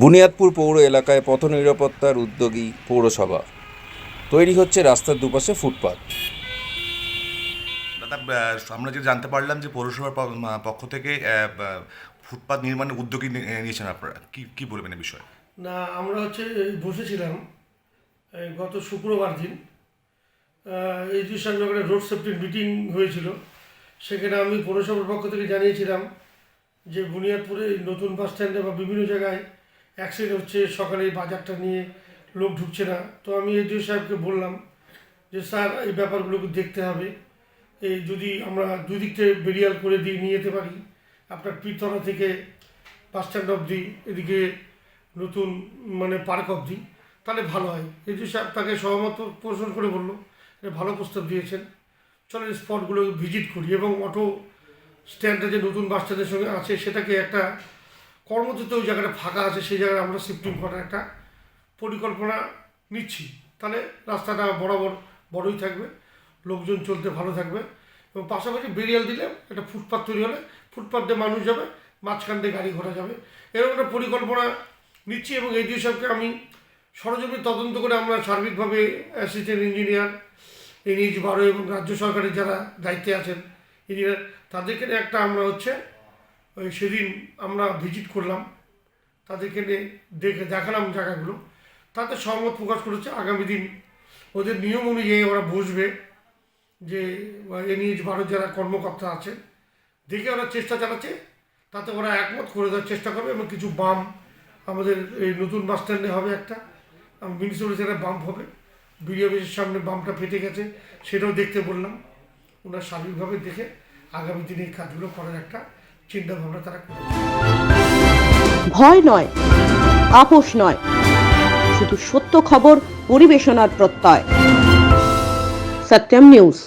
বুনিয়াদপুর পৌর এলাকায় পথ নিরাপত্তার উদ্যোগী পৌরসভা। তৈরি হচ্ছে রাস্তার দুপাশে ফুটপাত। দাদা আমরা যেটা জানতে পারলাম যে পৌরসভার পক্ষ থেকে ফুটপাত নির্মাণের উদ্যোগী নিয়েছেন আপনারা। কি কি বলবেন এই বিষয়ে? না আমরা হচ্ছে বসেছিলাম গত শুক্রবার দিন। এডুকেশন নগরে রোড সেফটির মিটিং হয়েছিল। সেখানে আমি পৌরসভার পক্ষ থেকে জানিয়েছিলাম যে বুনিয়াদপুরে নতুন বাস স্ট্যান্ডে বা বিভিন্ন জায়গায় অ্যাক্সিডেন্ট হচ্ছে, সকালে এই বাজারটা নিয়ে লোক ঢুকছে না। তো আমি এডিও সাহেবকে বললাম যে, স্যার, এই ব্যাপারগুলোকে দেখতে হবে। এই যদি আমরা দুদিক থেকে বেরিয়াল করে দিয়ে নিয়ে যেতে পারি, আপনার পীরতলা থেকে বাস স্ট্যান্ড অবধি, এদিকে নতুন মানে পার্ক অবধি, তাহলে ভালো হয়। যে সাহেব তাকে সহমত পোষণ করে বলল ভালো প্রস্তাব দিয়েছেন। চলো স্পটগুলো ভিজিট করি এবং অটো স্ট্যান্ডে যে নতুন বাস স্ট্যান্ডের সঙ্গে আছে, সেটাকে একটা কর্মক্ষেত্রে ওই জায়গাটা ফাঁকা আছে, সেই জায়গায় আমরা শিফটিং করার একটা পরিকল্পনা নিচ্ছি। তাহলে রাস্তাটা বরাবর বড়ই থাকবে, লোকজন চলতে ভালো থাকবে এবং পাশাপাশি বেরিয়াল দিলে একটা ফুটপাথ তৈরি হলে ফুটপাথ দিয়ে মানুষ যাবে, মাঝখান দিয়ে গাড়ি ঘোড়া যাবে। এরকম একটা পরিকল্পনা নিচ্ছি এবং এই সবকে আমি সরজমিন তদন্ত করে আমরা সার্বিকভাবে অ্যাসিস্ট্যান্ট ইঞ্জিনিয়ার এনএইচ বারো এবং রাজ্য সরকারের যারা দায়িত্বে আছেন ইঞ্জিনিয়ার তাদেরকে একটা আমরা হচ্ছে সেদিন আমরা ভিজিট করলাম। তাদেরকে নিয়ে দেখে দেখালাম জায়গাগুলো। তাতে সহমত প্রকাশ করেছে আগামী দিন ওদের নিয়ম অনুযায়ী ওরা বসবে যে, এ এনএইচ ভারত যারা কর্মকর্তা আছে, দেখে ওরা চেষ্টা চালাচ্ছে। তাতে ওরা একমত করে দেওয়ার চেষ্টা করবে এবং কিছু বাম আমাদের এই নতুন বাস স্ট্যান্ডে হবে একটা। মিউনিসিপ্যালিটি একটা বাম্প হবে। বিডিও অফিসের সামনে বাম্পটা ফেটে গেছে, সেটাও দেখতে বললাম। ওনার স্বাভাবিকভাবে দেখে আগামী দিনে এই কাজগুলো করার একটা চিন্তা ভাবনা তারা ভয় নয় আপোষ নয় শুধু সত্য খবর পরিবেশনার প্রত্যয়। সত্যম নিউজ।